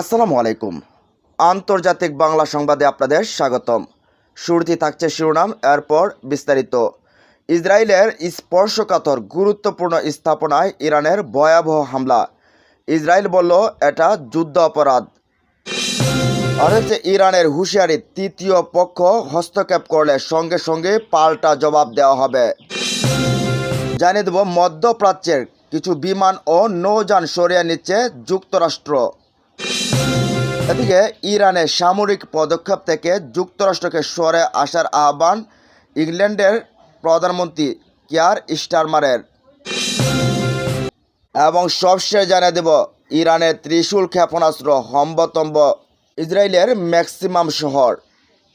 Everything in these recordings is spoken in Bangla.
আসসালামু আলাইকুম। আন্তর্জাতিক বাংলা সংবাদে আপনাদের স্বাগতম। শুরুতেই থাকছে শিরোনাম, এরপর বিস্তারিত। ইসরায়েলের স্পর্শকাতর গুরুত্বপূর্ণ স্থাপনায় ইরানের ভয়াবহ হামলা। ইসরায়েল বলল, এটা যুদ্ধ অপরাধ। আর হচ্ছে ইরানের হুঁশিয়ারি, তৃতীয় পক্ষ হস্তক্ষেপ করলে সঙ্গে সঙ্গে পাল্টা জবাব দেওয়া হবে। জানিয়ে দেব, মধ্যপ্রাচ্যের কিছু বিমান ও নৌযান সরিয়ে নিচ্ছে যুক্তরাষ্ট্র। এদিকে ইরানের সামরিক পদক্ষেপ থেকে যুক্তরাষ্ট্রকে সরে আসার আহ্বান ইংল্যান্ডের প্রধানমন্ত্রী কিয়ার স্টারমারের। এবং সবশেষ জানিয়ে দেব ইরানের ত্রিশূল ক্ষেপণাস্ত্র, হম্বতম্ব ইসরায়েলের ম্যাক্সিমাম শহর।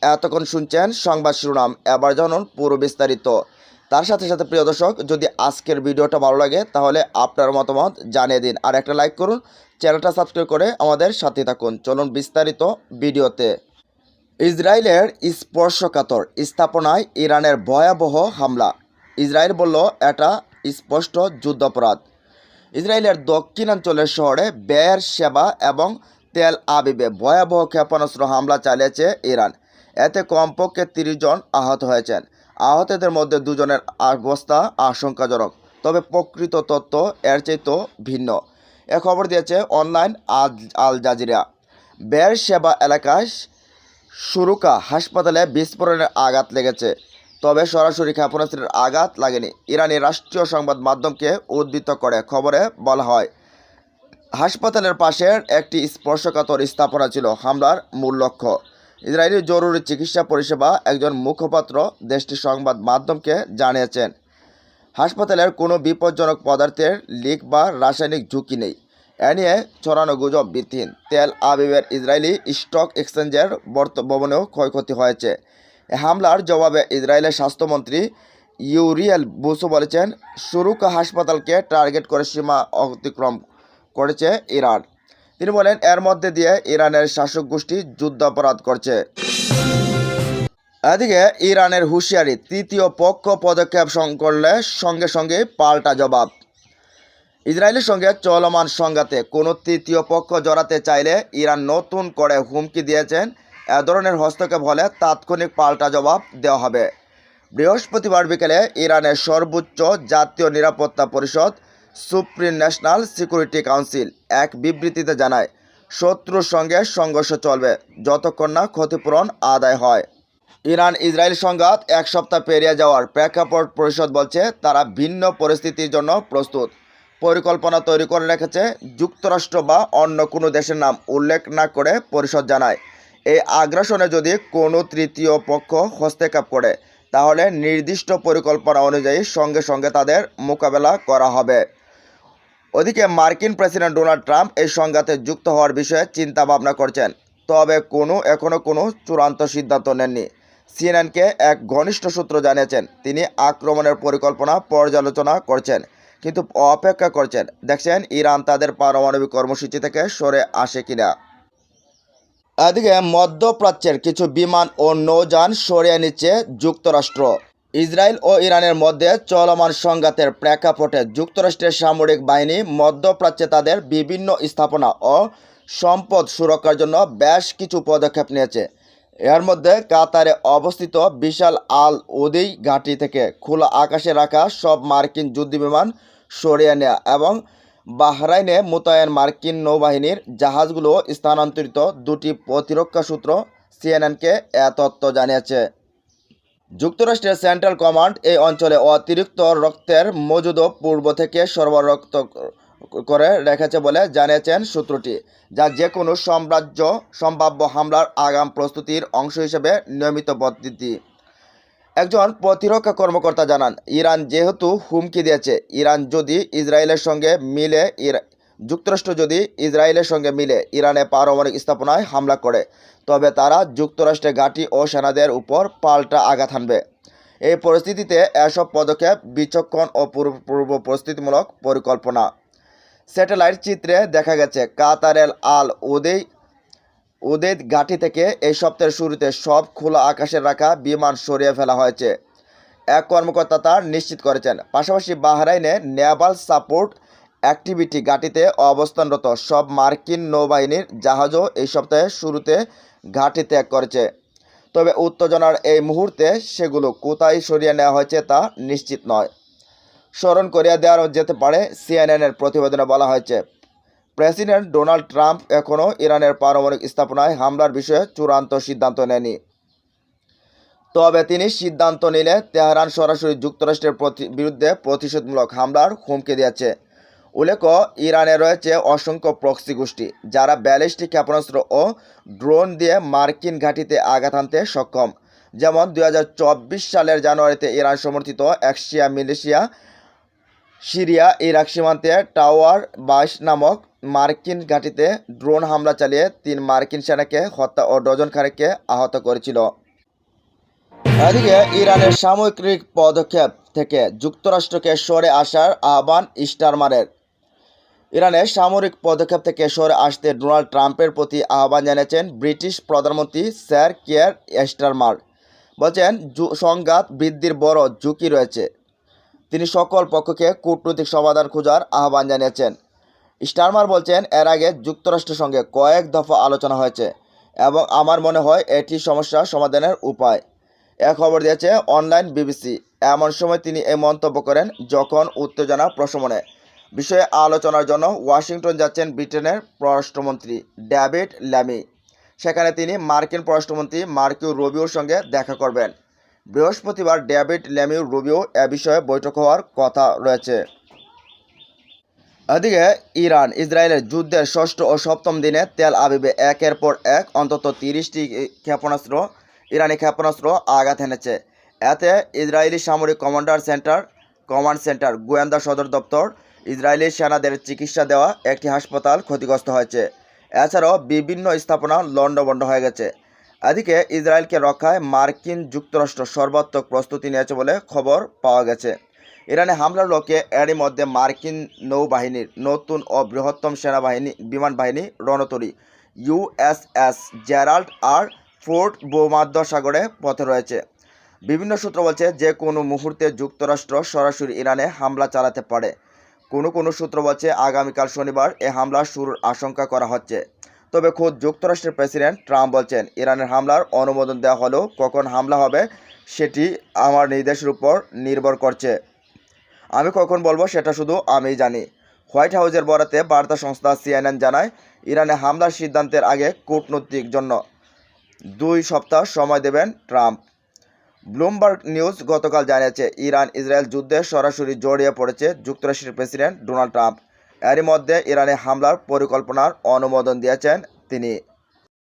এতক্ষণ শুনছেন সংবাদ শিরোনাম, এবার জানুন পুরো বিস্তারিত। তার সাথে সাথে প্রিয় দর্শক, যদি আজকের ভিডিওটা ভালো লাগে, তাহলে আপনার মতামত জানিয়ে দিন। আর একটা লাইক করুন, চ্যানেলটা সাবস্ক্রাইব করে আমাদের সাথে থাকুন। চলুন বিস্তারিত ভিডিওতে। ইসরায়েলের স্পর্শকাতর স্থাপনায় ইরানের ভয়াবহ হামলা। ইসরায়েল বলল, এটা স্পষ্ট যুদ্ধাপরাধ। ইসরায়েলের দক্ষিণাঞ্চলের শহরে বের সেবা এবং তেল আবিবে ভয়াবহ ক্ষেপণাস্ত্র হামলা চালিয়েছে ইরান। এতে কমপক্ষে তিরিশ জন আহত হয়েছেন। আহতদের মধ্যে দুজনের অবস্থা আশঙ্কাজনক, তবে প্রকৃত তথ্য এর চাইতেও ভিন্ন। এ খবর দিয়েছে অনলাইন আজ আল জাজিরা। বের সেবা এলাকায় সুরুকা হাসপাতালে বিস্ফোরণের আঘাত লেগেছে, তবে সরাসরি ক্ষেপণাস্ত্রের আঘাত লাগেনি। ইরানি রাষ্ট্রীয় সংবাদ মাধ্যমকে উদ্ধৃত করে খবরে বলা হয়, হাসপাতালের পাশের একটি স্পর্শকাতর স্থাপনা ছিল হামলার মূল লক্ষ্য। ইসরায়েলি জরুরি চিকিৎসা পরিষেবা একজন মুখপাত্র দেশটির সংবাদ মাধ্যমকে জানিয়েছেন। হাসপাতালের কোনো বিপজ্জনক পদার্থের লিক বা রাসায়নিক ঝুঁকি নেই। এ নিয়ে ছড়ানো গুজব ভিত্তিহীন তেল আবিবের ইসরায়েলি স্টক এক্সচেঞ্জের ভবনেও ক্ষয়ক্ষতি হয়েছে। হামলার জবাবে ইসরায়েলের স্বাস্থ্যমন্ত্রী ইউরিয়েল বুসো বলেছেন, সুরুকা হাসপাতালকে টার্গেট করে সীমা অতিক্রম করেছে ইরান। তিনি বলেন, এর মধ্যে দিয়ে ইরানের শাসক গোষ্ঠী যুদ্ধাপরাধ করছে। এদিকে ইরানের হুঁশিয়ারি, তৃতীয় পক্ষ পদক্ষেপ করলে সঙ্গে সঙ্গে পাল্টা জবাব। ইসরায়েলের সঙ্গে চলমান সংঘাতে কোনো তৃতীয় পক্ষ জড়াতে চাইলে ইরান নতুন করে হুমকি দিয়েছেন। এ ধরনের হস্তক্ষেপ হলে তাৎক্ষণিক পাল্টা জবাব দেওয়া হবে। বৃহস্পতিবার বিকেলে ইরানের সর্বোচ্চ জাতীয় নিরাপত্তা পরিষদ সুপ্রিম ন্যাশনাল সিকিউরিটি কাউন্সিল এক বিবৃতিতে জানায়, শত্রুর সঙ্গে সংঘর্ষ চলবে যতক্ষণ না ক্ষতিপূরণ আদায় হয়। ইরান ইসরায়েল সংঘাত এক সপ্তাহ পেরিয়ে যাওয়ার প্রেক্ষাপট পরিষদ বলছে, তারা ভিন্ন পরিস্থিতির জন্য প্রস্তুত। পরিকল্পনা তৈরি করে রেখেছে, যুক্তরাষ্ট্র বা অন্য কোনো দেশের নাম উল্লেখ না করে পরিষদ জানায়। এই আগ্রাসনে যদি কোনো তৃতীয় পক্ষ হস্তক্ষেপ করে, তাহলে নির্দিষ্ট পরিকল্পনা অনুযায়ী সঙ্গে সঙ্গে তাদের মোকাবেলা করা হবে। ওদিকে মার্কিন প্রেসিডেন্ট ডোনাল্ড ট্রাম্প এই সংঘাতে যুক্ত হওয়ার বিষয়ে চিন্তা ভাবনা করছেন, তবে কোনো এখনও কোনো চূড়ান্ত সিদ্ধান্ত নেননি। সিএনএনকে এক ঘনিষ্ঠ সূত্র জানিয়েছেন, তিনি আক্রমণের পরিকল্পনা পর্যালোচনা করছেন, কিন্তু অপেক্ষা করছেন, দেখছেন ইরান তাদের পারমাণবিক কর্মসূচি থেকে সরে আসে কিনা। এদিকে মধ্যপ্রাচ্যের কিছু বিমান ও নৌযান সরিয়ে নিচ্ছে যুক্তরাষ্ট্র। ইসরায়েল ও ইরানের মধ্যে চলমান সংঘাতের প্রেক্ষাপটে যুক্তরাষ্ট্রের সামরিক বাহিনী, মধ্যপ্রাচ্যে তাদের বিভিন্ন স্থাপনা ও সম্পদ সুরক্ষার জন্য বেশ কিছু পদক্ষেপ নিয়েছে। এর মধ্যে কাতারে অবস্থিত বিশাল আল উদি ঘাঁটি থেকে খোলা আকাশে রাখা সব মার্কিন যুদ্ধবিমান সরিয়ে নেওয়া এবং বাহরাইনে মোতায়েন মার্কিন নৌবাহিনীর জাহাজগুলো স্থানান্তরিত দুটি প্রতিরক্ষা সূত্র সিএনএনকে এ তথ্য জানিয়েছে। যুক্তরাষ্ট্রের সেন্ট্রাল কমান্ড এই অঞ্চলে অতিরিক্ত রক্তের মজুদও পূর্ব থেকে সরবরাহ করে রেখেছে বলে জানিয়েছেন সূত্রটি, যা যে কোনো সাম্রাজ্য সম্ভাব্য হামলার আগাম প্রস্তুতির অংশ হিসেবে নিয়মিত পদ্ধতি। একজন প্রতিরক্ষা কর্মকর্তা জানান, ইরান যেহেতু হুমকি দিয়েছে, ইরান যদি ইসরায়েলের সঙ্গে মিলে যুক্তরাষ্ট্র যদি ইসরায়েলের সঙ্গে মিলে ইরানে পারমাণবিক স্থাপনায় হামলা করে, তবে তারা যুক্তরাষ্ট্রের ঘাঁটি ও সেনাদের উপর পাল্টা আঘাত হানবে। এই পরিস্থিতিতে এসব পদক্ষেপ বিচক্ষণ ও পূর্ব প্রস্তুতিমূলক পরিকল্পনা। স্যাটেলাইট চিত্রে দেখা গেছে কাতারেল আল উদেই উদেদ ঘাঁটি থেকে এই সপ্তাহের শুরুতে সব খোলা আকাশে রাখা বিমান সরিয়ে ফেলা হয়েছে। এক কর্মকর্তা তা নিশ্চিত করেছেন। পাশাপাশি বাহরাইনে নেভাল সাপোর্ট অ্যাক্টিভিটি ঘাঁটিতে অবস্থানরত সব মার্কিন নৌবাহিনীর জাহাজও এই সপ্তাহের শুরুতে ঘাঁটি ত্যাগ করেছে। তবে উত্তেজনার এই মুহূর্তে সেগুলো কোথায় সরিয়ে নেওয়া হয়েছে তা নিশ্চিত নয়। স্মরণ করিয়ে দেওয়া যেতে পারে সিএনএনের প্রতিবেদনে বলা হয়েছে। প্রেসিডেন্ট ডোনাল্ড ট্রাম্প এখনও ইরানের পারমাণবিক স্থাপনায় হামলার বিষয়ে চূড়ান্ত সিদ্ধান্ত নেয়নি তবে তিনি সিদ্ধান্ত নিলে তেহরান সরাসরি যুক্তরাষ্ট্রের প্রতি- বিরুদ্ধে প্রতিশোধমূলক হামলার হুমকি দিয়েছে। উল্লেখ্য, ইরানে রয়েছে অসংখ্য প্রক্সি গোষ্ঠী, যারা ব্যালিস্টিক ক্ষেপণাস্ত্র ও ড্রোন দিয়ে মার্কিন ঘাঁটিতে আঘাত আনতে সক্ষম। যেমন দু হাজার চব্বিশ সালের জানুয়ারিতে ইরান সমর্থিত একশিয়া মিলেশিয়া সিরিয়া ইরাক সীমান্তে টাওয়ার বাইশ নামক মার্কিন ঘাঁটিতে ড্রোন হামলা চালিয়ে তিন মার্কিন সেনাকে হত্যা ও ডজন খানেককে আহত করেছিল। এদিকে, ইরানের সামগ্রিক পদক্ষেপ থেকে যুক্তরাষ্ট্রকে সরে আসার আহ্বান স্টারমারের। ইরানের সামরিক পদক্ষেপ থেকে সরে আসতে ডোনাল্ড ট্রাম্পের প্রতি আহ্বান জানিয়েছেন ব্রিটিশ প্রধানমন্ত্রী স্যার কেয়ার স্টারমার বলছেন সংঘাত বৃদ্ধির বড় ঝুঁকি রয়েছে। তিনি সকল পক্ষকে কূটনৈতিক সমাধান খোঁজার আহ্বান জানিয়েছেন। স্টারমার বলছেন, এর আগে যুক্তরাষ্ট্রের সঙ্গে কয়েক দফা আলোচনা হয়েছে এবং আমার মনে হয় এটি সমস্যা সমাধানের উপায়। এ খবর দিয়েছে অনলাইন বিবিসি। এমন সময় তিনি এই মন্তব্য করেন, যখন উত্তেজনা প্রশমনে। বিষয়ে আলোচনার জন্য ওয়াশিংটন যাচ্ছেন ব্রিটেনের পররাষ্ট্রমন্ত্রী ডেভিড ল্যামি। সেখানে তিনি মার্কিন পররাষ্ট্রমন্ত্রী মার্কিউ রুবিওর সঙ্গে দেখা করবেন। বৃহস্পতিবার ডেভিড ল্যামিউ রুবিও এ বিষয়ে বৈঠক হওয়ার কথা রয়েছে। এদিকে ইরান, ইসরায়েলের যুদ্ধের ষষ্ঠ ও সপ্তম দিনে তেল আবিবে একের পর এক অন্তত তিরিশটি ক্ষেপণাস্ত্র, ইরানি ক্ষেপণাস্ত্র আঘাত এনেছে। এতে ইসরায়েলি সামরিক কমান্ডার সেন্টার, কমান্ড সেন্টার, গোয়েন্দা সদর দপ্তর ইসরায়েলি সেনাদের চিকিৎসা দেওয়া একটি হাসপাতাল ক্ষতিগ্রস্ত হয়েছে। এছাড়াও বিভিন্ন স্থাপনা লণ্ডভণ্ড হয়ে গেছে। এদিকে ইসরায়েলকে রক্ষায় মার্কিন যুক্তরাষ্ট্র সর্বাত্মক প্রস্তুতি নিয়েছে বলে খবর পাওয়া গেছে। ইরানে হামলার লোকে এরই মধ্যে মার্কিন নৌবাহিনীর নতুন ও বৃহত্তম সেনাবাহিনী, বিমান বাহিনী রণতরী ইউএসএস জেরাল্ড আর ফোর্ট ভূমধ্য সাগরে পথে রয়েছে। বিভিন্ন সূত্র বলছে, যে কোনো মুহূর্তে যুক্তরাষ্ট্র সরাসরি ইরানে হামলা চালাতে পারে। কোনো কোনো সূত্র বলছে আগামীকাল শনিবার এ হামলা শুরুর আশঙ্কা করা হচ্ছে। তবে খোদ যুক্তরাষ্ট্রের প্রেসিডেন্ট ট্রাম্প বলছেন, ইরানের হামলার অনুমোদন দেওয়া হলেও কখন হামলা হবে সেটি আমার নির্দেশের উপর নির্ভর করছে। আমি কখন বলব সেটা শুধু আমিই জানি। হোয়াইট হাউসের বরাতে বার্তা সংস্থা সিএনএন জানায়, ইরানে হামলার সিদ্ধান্তের আগে কূটনৈতিক জন্য দুই সপ্তাহ সময় দেবেন ট্রাম্প। ব্লুমবার্গ নিউজ গতকাল জানিয়েছে, ইরান ইসরায়েল যুদ্ধে সরাসরি জড়িয়ে পড়েছে যুক্তরাষ্ট্রের প্রেসিডেন্ট ডোনাল্ড ট্রাম্প। এরই মধ্যে ইরানে হামলার পরিকল্পনার অনুমোদন দিয়েছেন তিনি।